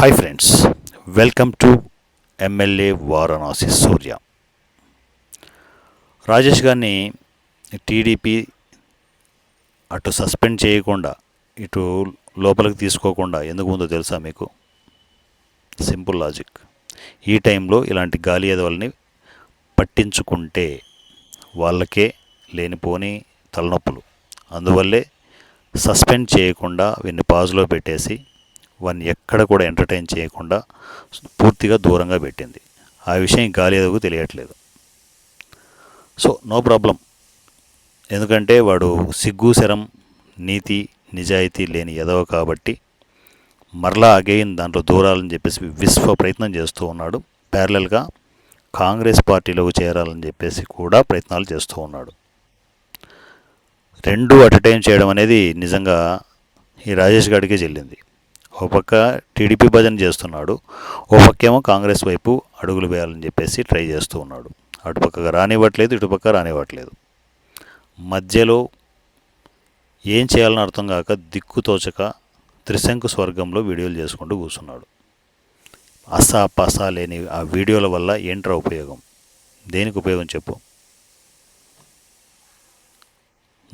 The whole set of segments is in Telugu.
Hi friends welcome to MLA Varanasi Surya Rajesh గారిని టీడీపీ అటు సస్పెండ్ చేయకుండా ఇటు లోపలికి తీసుకోకుండా ఎందుకు ఉందో తెలుసా మీకు? సింపుల్ లాజిక్ ఈ టైంలో ఇలాంటి గాలి ఎదవల్ని పట్టించుకుంటే వాళ్ళకే లేనిపోని తలనొప్పులు. అందువల్లే సస్పెండ్ చేయకుండా వీన్ని పాజులో పెట్టేసి వారిని ఎక్కడ కూడా ఎంటర్టైన్ చేయకుండా పూర్తిగా దూరంగా పెట్టింది. ఆ విషయం గాలి ఎదుగు తెలియట్లేదు. సో నో ప్రాబ్లం ఎందుకంటే వాడు సిగ్గు శరం నీతి నిజాయితీ లేని ఎదవ కాబట్టి మరలా అగైన్ దాంట్లో దూరాలని చెప్పేసి విశ్వ ప్రయత్నం చేస్తూ ఉన్నాడు. ప్యారలల్గా కాంగ్రెస్ పార్టీలోకి చేరాలని చెప్పేసి కూడా ప్రయత్నాలు చేస్తూ ఉన్నాడు. రెండు అటెటైన్ చేయడం అనేది నిజంగా ఈ రాజేష్ గారికి చెల్లింది. ఒక పక్క టీడీపీ భజన చేస్తున్నాడు ఓ పక్కేమో కాంగ్రెస్ వైపు అడుగులు వేయాలని చెప్పేసి ట్రై చేస్తూ ఉన్నాడు. అటుపక్కగా రానివ్వట్లేదు ఇటుపక్క రానివ్వట్లేదు. మధ్యలో ఏం చేయాలని అర్థం కాక దిక్కుతోచక త్రిశంకు స్వర్గంలో వీడియోలు చేసుకుంటూ కూర్చున్నాడు. అసా పసా లేని ఆ వీడియోల వల్ల ఏంట్రా ఉపయోగం? దేనికి ఉపయోగం చెప్పు?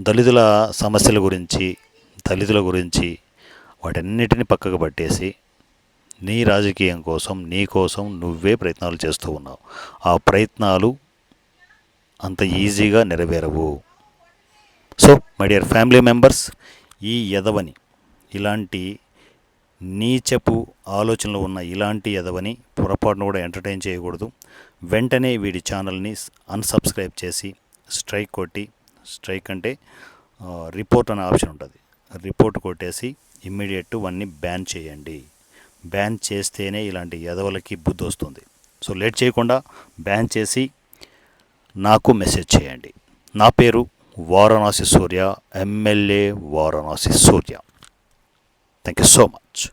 దళితుల సమస్యల గురించి దళితుల గురించి వాటన్నిటిని పక్కకు పట్టేసి నీ రాజకీయం కోసం నీ కోసం నువ్వే ప్రయత్నాలు చేస్తూ ఉన్నావు. ఆ ప్రయత్నాలు అంత ఈజీగా నెరవేరవు. So my dear family members ఈ ఎదవని ఇలాంటి నీచపు ఆలోచనలు ఉన్న ఇలాంటి ఎదవని పొరపాటును కూడా ఎంటర్టైన్ చేయకూడదు. వెంటనే వీడి ఛానల్ని అన్సబ్స్క్రైబ్ చేసి స్ట్రైక్ కొట్టి స్ట్రైక్ అంటే రిపోర్ట్ అనే ఆప్షన్ ఉంటుంది. రిపోర్ట్ కొట్టేసి ఇమ్మీడియట్ వన్ని బ్యాన్ చేయండి. బ్యాన్ చేస్తేనే ఇలాంటి ఎదవలకి బుద్ధి వస్తుంది. సో లేట్ చేయకుండా బ్యాన్ చేసి నాకు మెసేజ్ చేయండి. నా పేరు Varanasi Surya MLA Varanasi Surya. Thank you so much